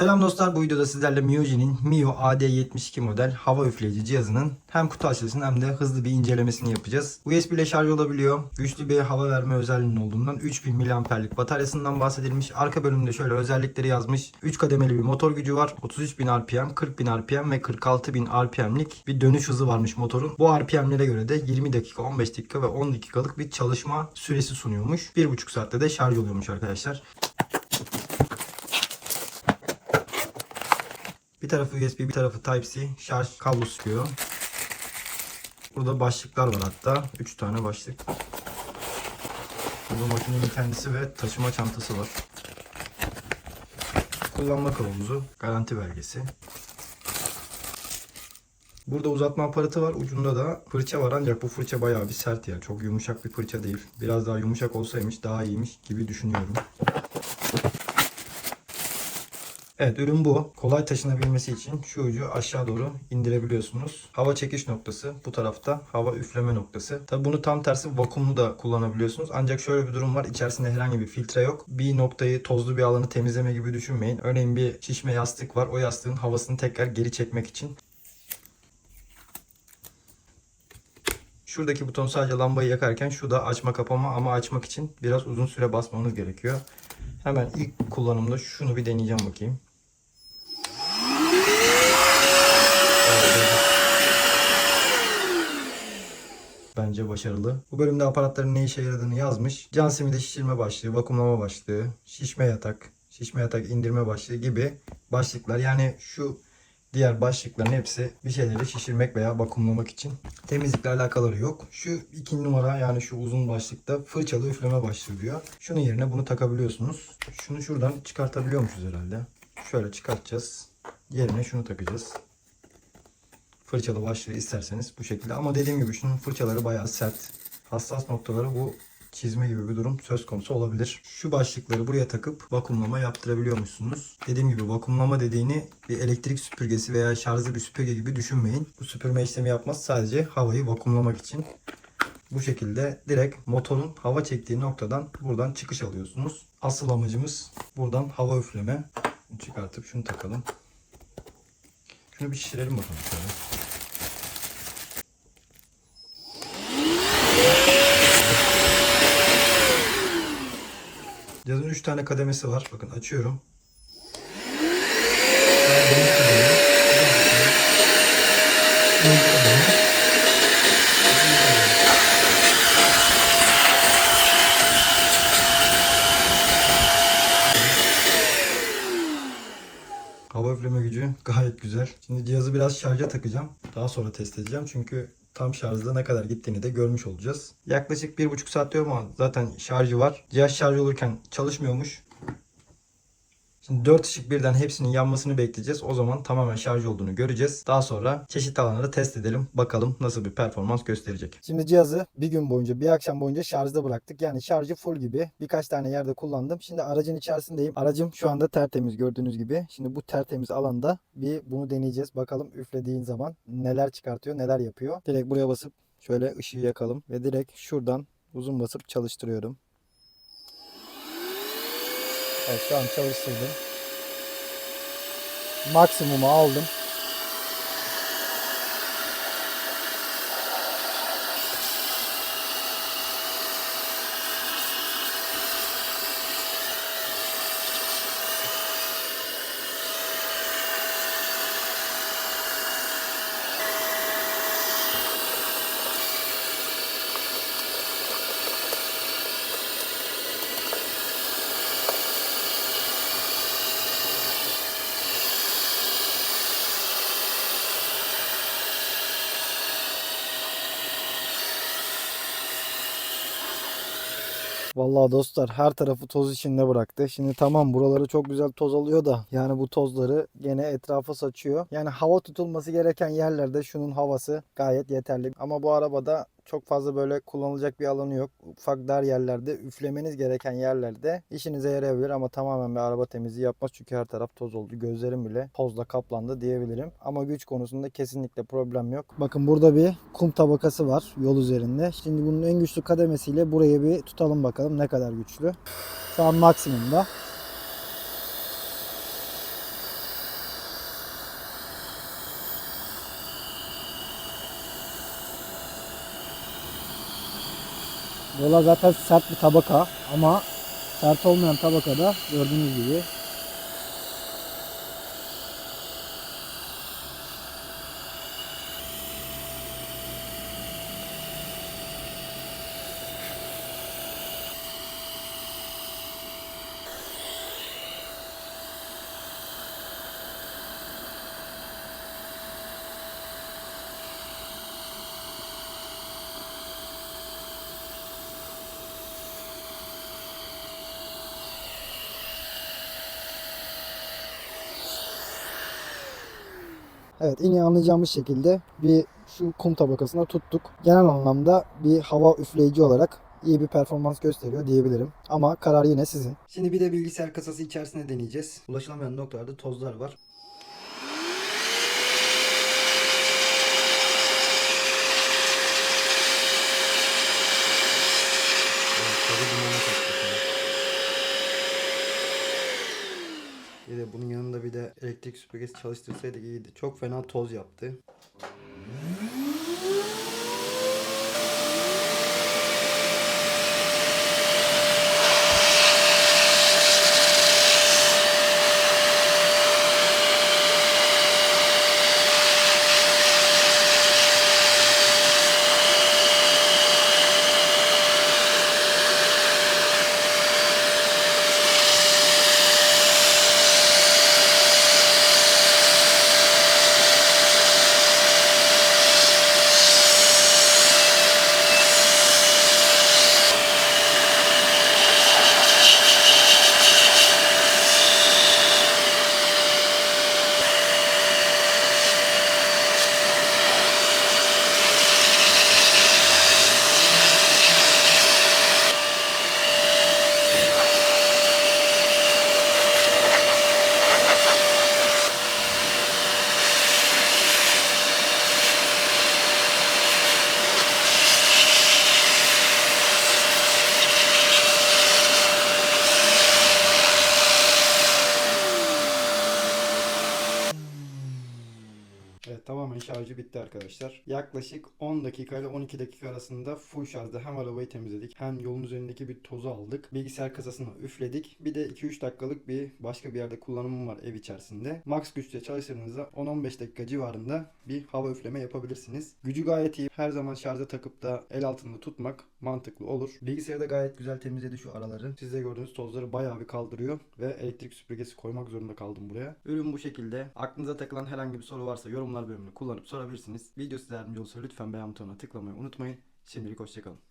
Selam dostlar bu videoda sizlerle Mioji'nin Mio AD72 model hava üfleyici cihazının hem kutu açılışını hem de hızlı bir incelemesini yapacağız. USB ile şarj olabiliyor. Güçlü bir hava verme özelliğinin olduğundan 3000 mAh'lik bataryasından bahsedilmiş. Arka bölümde şöyle özellikleri yazmış. 3 kademeli bir motor gücü var. 33.000 RPM, 40.000 RPM ve 46.000 RPM'lik bir dönüş hızı varmış motorun. Bu RPM'lere göre de 20 dakika, 15 dakika ve 10 dakikalık bir çalışma süresi sunuyormuş. 1,5 saatte de şarj oluyormuş arkadaşlar. Bir tarafı USB, bir tarafı Type-C şarj kablosu çıkıyor. Burada başlıklar var hatta. 3 tane başlık. Burada makinenin kendisi ve taşıma çantası var. Kullanma kılavuzu, garanti belgesi. Burada uzatma aparatı var. Ucunda da fırça var ancak bu fırça bayağı bir sert ya. Çok yumuşak bir fırça değil. Biraz daha yumuşak olsaymış daha iyiymiş gibi düşünüyorum. Evet ürün bu. Kolay taşınabilmesi için şu ucu aşağı doğru indirebiliyorsunuz. Hava çekiş noktası. Bu tarafta hava üfleme noktası. Tabi bunu tam tersi vakumlu da kullanabiliyorsunuz. Ancak şöyle bir durum var. İçerisinde herhangi bir filtre yok. Bir noktayı tozlu bir alanı temizleme gibi düşünmeyin. Örneğin bir şişme yastık var. O yastığın havasını tekrar geri çekmek için Şuradaki buton sadece lambayı yakarken şu da açma kapama ama açmak için biraz uzun süre basmanız gerekiyor. Hemen ilk kullanımda şunu bir deneyeceğim bakayım. Bence başarılı. Bu bölümde aparatların ne işe yaradığını yazmış. Can simide şişirme başlığı, vakumlama başlığı, şişme yatak, şişme yatak indirme başlığı gibi başlıklar. Yani şu diğer başlıkların hepsi bir şeyleri şişirmek veya vakumlamak için. Temizlikle alakaları yok. Şu iki numara yani şu uzun başlıkta fırçalı üfleme başlığı diyor. Şunun yerine bunu takabiliyorsunuz. Şunu şuradan çıkartabiliyormuşuz herhalde. Şöyle çıkartacağız. Yerine şunu takacağız. Fırçalı başlığı isterseniz bu şekilde. Ama dediğim gibi şunun fırçaları bayağı sert. Hassas noktaları bu çizme gibi bir durum söz konusu olabilir. Şu başlıkları buraya takıp vakumlama yaptırabiliyormuşsunuz. Dediğim gibi vakumlama dediğini bir elektrik süpürgesi veya şarjlı bir süpürge gibi düşünmeyin. Bu süpürme işlemi yapmaz sadece havayı vakumlamak için. Bu şekilde direkt motorun hava çektiği noktadan buradan çıkış alıyorsunuz. Asıl amacımız buradan hava üfleme. Çıkartıp şunu takalım. Şunu bir şişirelim bakalım şöyle. 3 tane kademesi var. Bakın açıyorum. Hava üfleme gücü gayet güzel. Şimdi cihazı biraz şarja takacağım. Daha sonra test edeceğim. Çünkü tam şarjda ne kadar gittiğini de görmüş olacağız. Yaklaşık 1,5 saat diyorum ama zaten şarjı var. Cihaz şarj olurken çalışmıyormuş. Şimdi 4 ışık birden hepsinin yanmasını bekleyeceğiz. O zaman tamamen şarj olduğunu göreceğiz. Daha sonra çeşitli alanları test edelim. Bakalım nasıl bir performans gösterecek. Şimdi cihazı bir gün boyunca, bir akşam boyunca şarjda bıraktık. Yani şarjı full gibi. Birkaç tane yerde kullandım. Şimdi aracın içerisindeyim. Aracım şu anda tertemiz gördüğünüz gibi. Şimdi bu tertemiz alanda bir bunu deneyeceğiz. Bakalım üflediğin zaman neler çıkartıyor, neler yapıyor. Direkt buraya basıp şöyle ışığı yakalım ve direkt şuradan uzun basıp çalıştırıyorum. Evet şu an çalıştırdım. Maksimumu aldım. Vallahi dostlar her tarafı toz içinde bıraktı. Şimdi tamam buraları çok güzel toz alıyor da yani bu tozları gene etrafa saçıyor. Yani hava tutulması gereken yerlerde şunun havası gayet yeterli. Ama bu arabada çok fazla böyle kullanılacak bir alanı yok. Ufak dar yerlerde, üflemeniz gereken yerlerde işinize yarayabilir ama tamamen bir araba temizliği yapmaz. Çünkü her taraf toz oldu. Gözlerim bile tozla kaplandı diyebilirim. Ama güç konusunda kesinlikle problem yok. Bakın burada bir kum tabakası var yol üzerinde. Şimdi bunun en güçlü kademesiyle burayı bir tutalım bakalım ne kadar güçlü. Şu an maksimumda. Buralar zaten sert bir tabaka ama sert olmayan tabakada gördüğünüz gibi Evet en iyi anlayacağımız şekilde bir şu kum tabakasına tuttuk. Genel anlamda bir hava üfleyici olarak iyi bir performans gösteriyor diyebilirim. Ama karar yine sizin. Şimdi bir de bilgisayar kasası içerisinde deneyeceğiz. Ulaşılamayan noktalarda tozlar var. Evet, tabii dumana kaçtı şu an. Bir de bunun yanında bir de elektrik süpürgesi çalıştırsaydık iyiydi. Çok fena toz yaptı. Evet tamamen şarjı bitti arkadaşlar. Yaklaşık 10 dakika ile 12 dakika arasında full şarjda hem arabayı temizledik hem yolun üzerindeki bir tozu aldık. Bilgisayar kasasını üfledik. Bir de 2-3 dakikalık bir başka bir yerde kullanımım var ev içerisinde. Max güçle çalıştığınızda 10-15 dakika civarında bir hava üfleme yapabilirsiniz. Gücü gayet iyi. Her zaman şarja takıp da el altında tutmak mantıklı olur. Bilgisayarda gayet güzel temizledi şu araları. Siz de gördüğünüz tozları bayağı bir kaldırıyor ve elektrik süpürgesi koymak zorunda kaldım buraya. Ürün bu şekilde. Aklınıza takılan herhangi bir soru varsa yorumlar bölümünde kullanıp sorabilirsiniz. Video size yardımcı olursa lütfen beğen butonuna tıklamayı unutmayın. Şimdilik hoşçakalın.